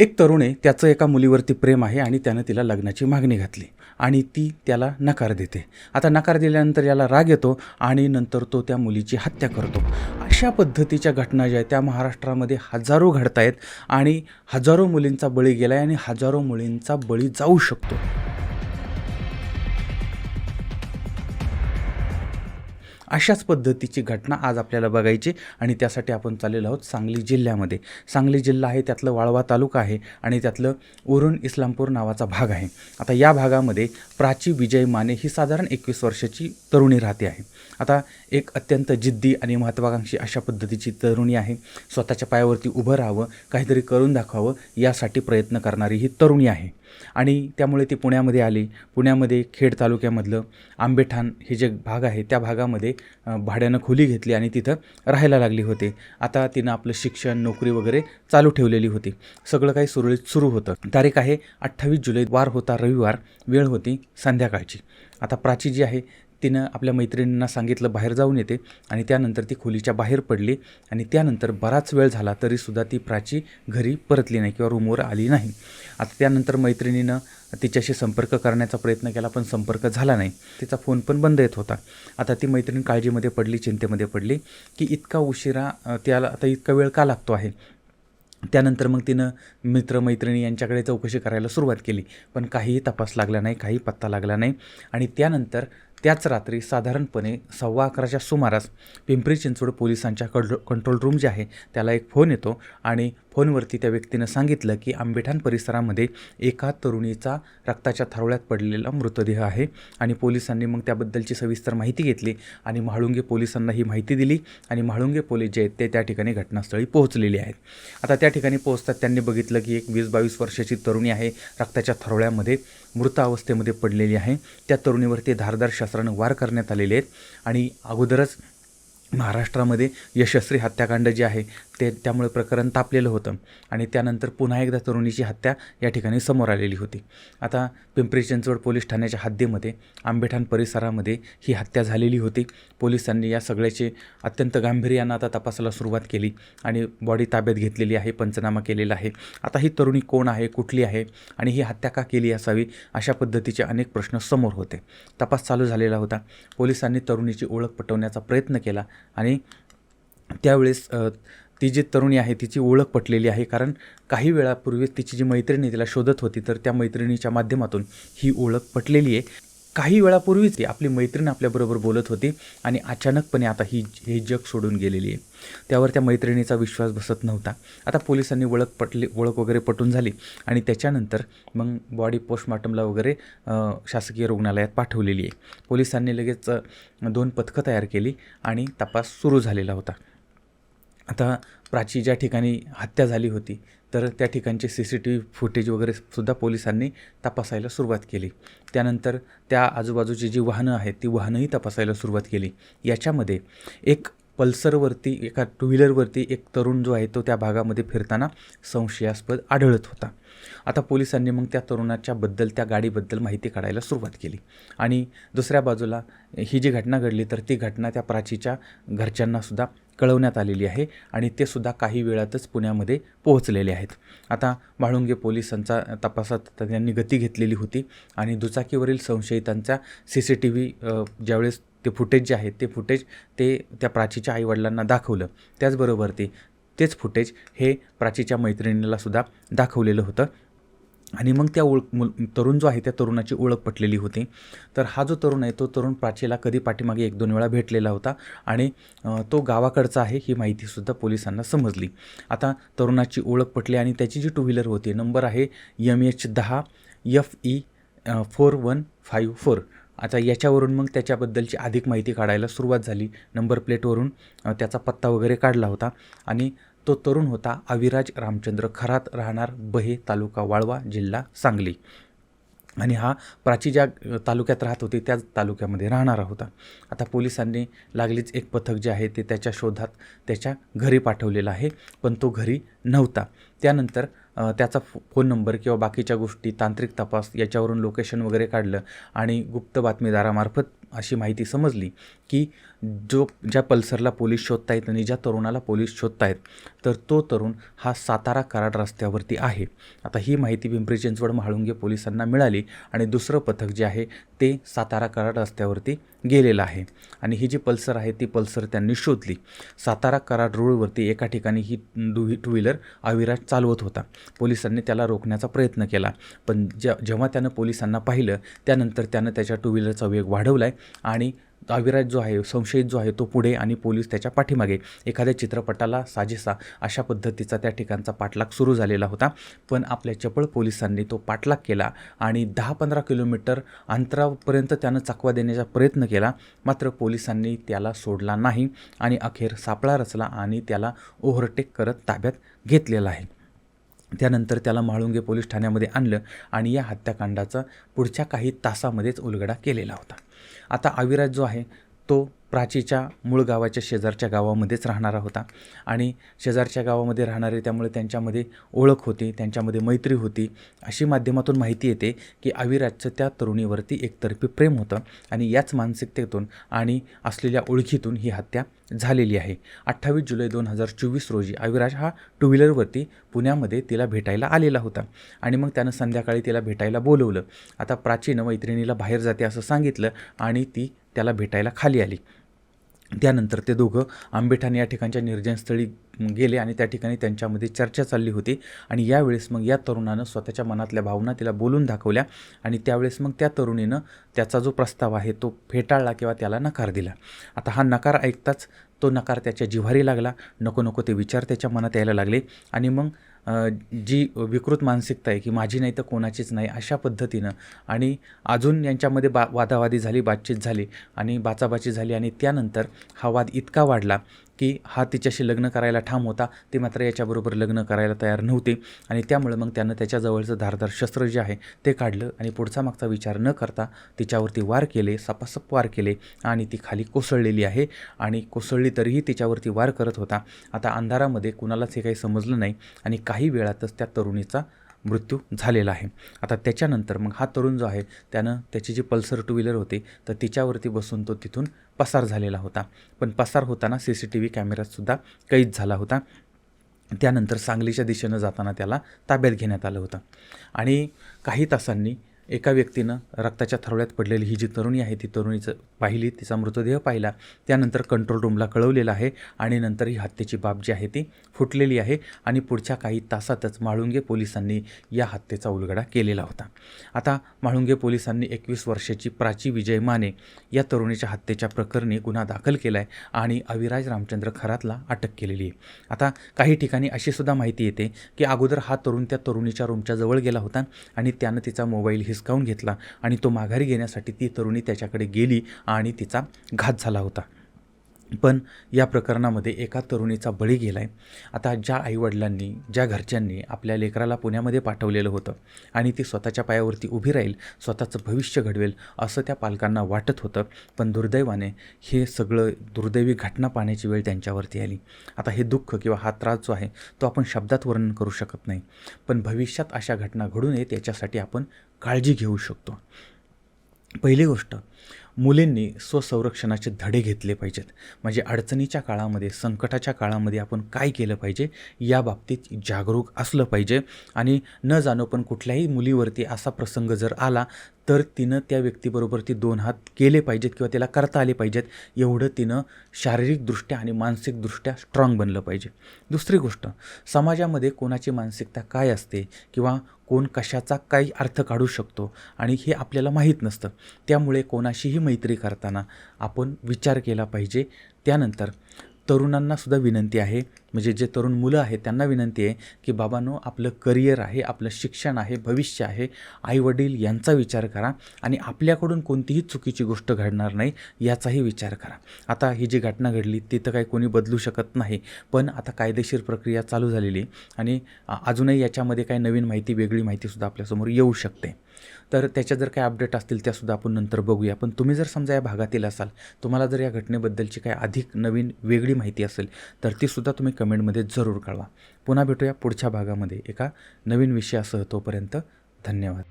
एक तरुण आहे त्याचं एका मुलीवरती प्रेम आहे आणि त्यानं तिला लग्नाची मागणी घातली आणि ती त्याला नकार देते. आता नकार दिल्यानंतर याला राग येतो आणि नंतर तो त्या मुलीची हत्या करतो. अशा पद्धतीच्या घटना ज्या आहेत त्या महाराष्ट्रामध्ये हजारो घडत आहेत आणि हजारो मुलींचा बळी गेला आहे आणि हजारो मुलींचा बळी जाऊ शकतो. अशाच पद्धतीची घटना आज आपल्याला बघायची आणि त्यासाठी आपण चाललेलो आहोत सांगली जिल्ह्यामध्ये. सांगली जिल्हा आहे त्यातलं वाळवा तालुका आहे आणि त्यातलं उरण इस्लामपूर नावाचा भाग आहे. आता या भागामध्ये प्राची विजय माने ही साधारण एकवीस वर्षाची तरुणी राहते आहे. आता एक अत्यंत जिद्दी आणि महत्त्वाकांक्षी अशा पद्धतीची तरुणी आहे. स्वतःच्या पायावरती उभं राहावं काहीतरी करून दाखवावं यासाठी प्रयत्न करणारी ही तरुणी आहे. आणि त्यामुळे ती पुण्यामध्ये आली. पुण्यामध्ये खेड तालुक्यामधलं आंबेठाण हे जे भाग आहे त्या भागामध्ये भाड्यानं खोली घेतली आणि तिथं राहायला लागली होते. आता तिनं आपलं शिक्षण नोकरी वगैरे चालू ठेवलेली होती. सगळं काही सुरळीत सुरू होतं. तारीख आहे अठ्ठावीस जुलै वार होता रविवार वेळ होती संध्याकाळची. आता प्राची जी आहे तिनं आपल्या मैत्रिणींना सांगितलं बाहेर जाऊन येते. आणि त्यानंतर ती खोलीच्या बाहेर पडली आणि त्यानंतर बराच वेळ झाला तरीसुद्धा ती प्राची घरी परतली नाही किंवा रूमवर आली नाही. आता त्यानंतर मैत्रिणीनं तिच्याशी संपर्क करण्याचा प्रयत्न केला पण संपर्क झाला नाही. तिचा फोन पण बंद येत होता. आता ती मैत्रीण काळजीमध्ये पडली चिंतेमध्ये पडली की इतका उशिरा त्याला आता इतका वेळ का लागतो आहे? त्यानंतर मग तिनं मित्रमैत्रिणी यांच्याकडे चौकशी करायला सुरुवात केली पण काहीही तपास लागला नाही काही पत्ता लागला नाही. आणि त्यानंतर त्याच रात्री साधारणपणे सव्वा अकराच्या सुमारास पिंपरी चिंचवड पोलिसांच्या कड कंट्रोल रूम जे आहे त्याला एक फोन येतो आणि फोनवरती त्या व्यक्तीनं सांगितलं की आंबेठाण परिसरामध्ये एका तरुणीचा रक्ताच्या थारोळ्यात पडलेला मृतदेह आहे आणि पोलिसांनी मग त्याबद्दलची सविस्तर माहिती घेतली आणि म्हाळुंगे पोलिसांना ही माहिती दिली आणि म्हाळुंगे पोलीस जे आहेत ते त्या ठिकाणी घटनास्थळी पोहोचलेले आहेत. आता त्या ठिकाणी पोहोचतात त्यांनी बघितलं की एक वीस बावीस वर्षाची तरुणी आहे रक्ताच्या थरोळ्यामध्ये मृत अवस्थेमध्ये पडलेली आहे. त्या तरुणीवरती धारदार शस्त्रानं वार करण्यात आलेले आहेत आणि अगोदरच महाराष्ट्रामध्ये यशस्वी हत्याकांड जे आहे ते त्यामुळे प्रकरण तापलेलं होतं. आणि त्यानंतर पुन्हा एकदा तरुणीची हत्या या ठिकाणी समोर आलेली होती. आता पिंपरी चिंचवड पोलीस ठाण्याच्या हद्दीमध्ये आंबेठाण परिसरामध्ये ही हत्या झालेली होती. पोलिसांनी या सगळ्याचे अत्यंत गांभीर्यानं आता तपासाला सुरुवात केली आणि बॉडी ताब्यात घेतलेली आहे पंचनामा केलेला आहे. आता ही तरुणी कोण आहे कुठली आहे आणि ही हत्या का केली असावी अशा पद्धतीचे अनेक प्रश्न समोर होते. तपास चालू झालेला होता. पोलिसांनी तरुणीची ओळख पटवण्याचा प्रयत्न केला आणि त्यावेळेस ती जी तरुणी आहे तिची ओळख पटलेली आहे. कारण काही वेळापूर्वीच तिची जी मैत्रिणी तिला शोधत होती तर त्या मैत्रिणीच्या माध्यमातून ही ओळख पटलेली आहे. काही वेळापूर्वीच ती आपली मैत्रीण आपल्याबरोबर बोलत होती आणि अचानकपणे आता ही हे जग सोडून गेलेली आहे. त्यावर त्या मैत्रिणीचा विश्वास बसत नव्हता. आता पोलिसांनी ओळख पटली ओळख वगैरे पटून झाली आणि त्याच्यानंतर मग बॉडी पोस्टमॉर्टमला वगैरे शासकीय रुग्णालयात पाठवलेली आहे. पोलिसांनी लगेच दोन पथकं तयार केली आणि तपास सुरू झालेला होता. आता प्राची ज्या ठिकाणी हत्या झाली होती तर त्या ठिकाणचे C C T V footage वगैरे सुद्धा पोलिसांनी तपासायला सुरुवात केली. त्यानंतर त्या आजूबाजूची जी वाहनं आहेत ती वाहनंही तपासायला सुरुवात केली. याच्यामध्ये एक पल्सरवरती एका टू व्हीलरवरती एक तरुण जो आहे तो त्या भागामध्ये फिरताना संशयास्पद आढळत होता. आता पोलिसांनी मग त्या तरुणाच्याबद्दल त्या गाडीबद्दल माहिती काढायला सुरुवात केली. आणि दुसऱ्या बाजूला ही जी घटना घडली तर ती घटना त्या प्राचीच्या घरच्यांनासुद्धा कळवण्यात आलेली आहे आणि ते सुद्धा काही वेळातच पुण्यामध्ये पोहोचलेले आहेत. आता म्हाळुंगे पोलिसांचा तपासात त्यांनी गती घेतलेली होती आणि दुचाकीवरील संशयितांचा सी सी टी व्ही ज्यावेळेस ते फुटेज जे आहेत ते फुटेज ते त्या प्राचीच्या आईवडिलांना दाखवलं. त्याचबरोबर ते तेच फुटेज हे प्राचीच्या मैत्रिणीला सुद्धा दाखवलेलं होतं. आणि मग त्या ओळख मुल तरुण जो आहे त्या तरुणाची ओळख पटलेली होती. तर हा जो तरुण आहे तो तरुण प्राचीला कधी पाठीमागे एक दोन वेळा भेटलेला होता आणि तो गावाकडचा आहे ही माहितीसुद्धा पोलिसांना समजली. आता तरुणाची ओळख पटली आणि त्याची जी टू व्हीलर होती नंबर आहे यम एच दहा F E four one five four आता याच्यावरून मग त्याच्याबद्दलची अधिक माहिती काढायला सुरुवात झाली. नंबर प्लेटवरून त्याचा पत्ता वगैरे काढला होता. आणि तो तरुण होता अविराज रामचंद्र खरात राहणार बहे तालुका वाळवा जिल्हा सांगली. आणि हा प्राची ज्या तालुक्यात राहत होती त्याच तालुक्यामध्ये राहणारा होता. आता पोलिसांनी लागलीच एक पथक जे आहे ते त्याच्या शोधात त्याच्या घरी पाठवलेलं आहे पण तो घरी नव्हता. त्यानंतर त्याचा फोन नंबर किंवा बाकीच्या गोष्टी तांत्रिक तपास याच्यावरून लोकेशन वगैरे काढलं आणि गुप्त बातमीदारामार्फत अशी माहिती समजली. की जो ज्या पल्सरला पोलीस शोधतायत आणि ज्या तरुणाला पोलीस शोधतायत तर तो तरुण हा सातारा कराड रस्त्यावरती आहे. आता ही माहिती पिंपरी चिंचवड म्हाळुंगे पोलिसांना मिळाली आणि दुसरं पथक जे आहे ते सातारा कराड रस्त्यावरती गेलेलं आहे. आणि ही जी पल्सर आहे ती पल्सर त्यांनी शोधली. सातारा कराड रोडवरती एका ठिकाणी ही डू टू व्हीलर अविराज चालवत होता. पोलिसांनी त्याला रोखण्याचा प्रयत्न केला. पण ज्या जेव्हा त्यानं पोलिसांना पाहिलं त्यानंतर त्यानं त्याच्या टू व्हीलरचा वेग वाढवला आहे आणि अविराज जो आहे संशयित जो आहे तो पुढे आणि पोलीस त्याच्या पाठीमागे एखाद्या चित्रपटाला साजेसा अशा पद्धतीचा त्या ठिकाणचा पाठलाग सुरू झालेला होता. पण आपल्या चपळ पोलिसांनी तो पाठलाग केला आणि दहा पंधरा किलोमीटर अंतरापर्यंत त्यानं चकवा देण्याचा प्रयत्न केला. मात्र पोलिसांनी त्याला सोडला नाही आणि अखेर सापळा रचला आणि त्याला ओव्हरटेक करत ताब्यात घेतलेला आहे. त्यानंतर त्याला म्हाळुंगे पोलीस ठाण्यामध्ये आणलं आणि या हत्याकांडाचा पुढच्या काही तासामध्येच उलगडा केलेला होता. आता अविराज जो आहे तो प्राचीच्या मूळ गावाच्या शेजारच्या गावामध्येच राहणारा होता. आणि शेजारच्या गावामध्ये राहणारे त्यामुळे त्यांच्यामध्ये ओळख होती त्यांच्यामध्ये मैत्री होती. अशी माध्यमातून माहिती येते की अविराजचं त्या तरुणीवरती एकतर्फी प्रेम होतं आणि याच मानसिकतेतून आणि असलेल्या ओळखीतून ही हत्या झालेली आहे. अठ्ठावीस जुलै दोन हजार चोवीस रोजी अविराज हा टू व्हीलरवरती पुण्यामध्ये तिला भेटायला आलेला होता आणि मग त्यानं संध्याकाळी तिला भेटायला बोलवलं. आता प्राचीनं मैत्रिणीला बाहेर जाते असं सांगितलं आणि ती त्याला भेटायला खाली आली. त्यानंतर ते दोघं आंबेठाणे या ठिकाणच्या निर्जनस्थळी गेले आणि त्या ठिकाणी त्यांच्यामध्ये चर्चा चालली होती. आणि यावेळेस मग या तरुणानं स्वतःच्या मनातल्या भावना तिला बोलून दाखवल्या आणि त्यावेळेस मग त्या तरुणीनं त्याचा जो प्रस्ताव आहे तो फेटाळला किंवा त्याला नकार दिला. आता हा नकार ऐकताच तो नकार त्याच्या जिव्हारी लागला. नको नको ते विचार त्याच्या मनात यायला लागले. आणि मग जी विकृत मानसिकता आहे की माझी नाही तर कोणाचीच नाही अशा पद्धतीनं आणि अजून यांच्यामध्ये बा वादावादी झाली बातचीत झाली आणि बाचाबाची झाली आणि त्यानंतर हा वाद इतका वाढला की हा तिच्याशी लग्न करायला ठाम होता ते मात्र याच्याबरोबर लग्न करायला तयार नव्हते. आणि त्यामुळे मग त्यानं त्याच्याजवळचं धारदार शस्त्र जे आहे ते काढलं आणि पुढचा मागचा विचार न करता तिच्यावरती वार केले सपासप वार केले आणि ती खाली कोसळलेली आहे आणि कोसळली तरीही तिच्यावरती वार करत होता. आता अंधारामध्ये कुणालाच हे काही समजलं नाही आणि काही वेळातच त्या तरुणीचा मृत्यू झालेला आहे. आता त्याच्यानंतर मग हा तरुण जो आहे त्यानं त्याची जी पल्सर टू व्हीलर होती तर तिच्यावरती बसून तो तिथून पसार झालेला होता. पण पसार होताना सी सी टी व्ही कॅमेऱ्यातसुद्धा कैद झाला होता. त्यानंतर सांगलीच्या दिशेनं जाताना त्याला ताब्यात घेण्यात आलं होतं. आणि काही तासांनी एका व्यक्तीनं रक्ताच्या थरवळ्यात पडलेली ही जी तरुणी आहे ती तरुणीचं पाहिली तिचा मृतदेह पाहिला त्यानंतर कंट्रोल रूमला कळवलेला आहे आणि नंतर ही हत्येची बाब जी आहे ती फुटलेली आहे आणि पुढच्या काही तासातच माळुंगे पोलिसांनी या हत्येचा उलगडा केलेला होता. आता माळुंगे पोलिसांनी एकवीस वर्षाची प्राची विजय माने या तरुणीच्या हत्येच्या प्रकरणी गुन्हा दाखल केला आहे आणि अविराज रामचंद्र खरातला अटक केलेली आहे. आता काही ठिकाणी अशी सुद्धा माहिती येते की अगोदर हा तरुण त्या तरुणीच्या रूमच्या जवळ गेला होता आणि त्यानं तिचा मोबाईल हिसकावून घेतला आणि तो माघारी घेण्यासाठी ती तरुणी त्याच्याकडे गेली आणि तिचा घात झाला होता. पण या प्रकरणामध्ये एका तरुणीचा बळी गेला आहे आता ज्या आईवडिलांनी ज्या घरच्यांनी आपल्या लेकराला पुण्यामध्ये पाठवलेलं होतं आणि ती स्वतःच्या पायावरती उभी राहील स्वतःचं भविष्य घडवेल असं त्या पालकांना वाटत होतं पण दुर्दैवाने हे सगळं दुर्दैवी घटना पाहण्याची वेळ त्यांच्यावरती आली. आता हे दुःख किंवा हा त्रास जो आहे तो आपण शब्दात वर्णन करू शकत नाही. पण भविष्यात अशा घटना घडू नयेत याच्यासाठी आपण काळजी घेऊ शकतो. पहिली गोष्ट मुलींनी स्वसंरक्षणाचे धडे घेतले पाहिजेत. म्हणजे अडचणीच्या काळामध्ये संकटाच्या काळामध्ये आपण काय केलं पाहिजे या बाबतीत जागरूक असलं पाहिजे. आणि न जाणो पण कुठल्याही मुलीवरती असा प्रसंग जर आला तर तिनं त्या व्यक्तीबरोबर ती दोन हात केले पाहिजेत किंवा त्याला करता आले पाहिजेत एवढं तिनं शारीरिकदृष्ट्या आणि मानसिकदृष्ट्या स्ट्रॉंग बनलं पाहिजे. दुसरी गोष्ट समाजामध्ये कोणाची मानसिकता काय असते किंवा कोण कशाचा काही अर्थ काढू शकतो आणि हे आपल्याला माहीत नसतं त्यामुळे कोणाशीही मैत्री करताना आपण विचार केला पाहिजे. त्यानंतर तरुणांनासुद्धा विनंती आहे. म्हणजे जे तरुण मुलं आहेत त्यांना विनंती आहे की बाबांनो आपलं करिअर आहे आपलं शिक्षण आहे भविष्य आहे. आईवडील यांचा विचार करा आणि आपल्याकडून कोणतीही चुकीची गोष्ट घडणार नाही याचाही विचार करा. आता ही जी घटना घडली ती तर काही कोणी बदलू शकत नाही पण आता कायदेशीर प्रक्रिया चालू झालेली आणि अजूनही याच्यामध्ये काही नवीन माहिती वेगळी माहितीसुद्धा आपल्यासमोर येऊ शकते. तर त्याच्या जर काही अपडेट असतील त्यासुद्धा आपण नंतर बघूया. पण तुम्ही जर समजा या भागातील असाल तुम्हाला जर या घटनेबद्दलची काही अधिक नवीन वेगळी माहिती असेल तर तीसुद्धा तुम्ही कमेंटमध्ये जरूर कळवा. पुन्हा भेटूया पुढच्या भागामध्ये एका नवीन विषयासह तोपर्यंत धन्यवाद.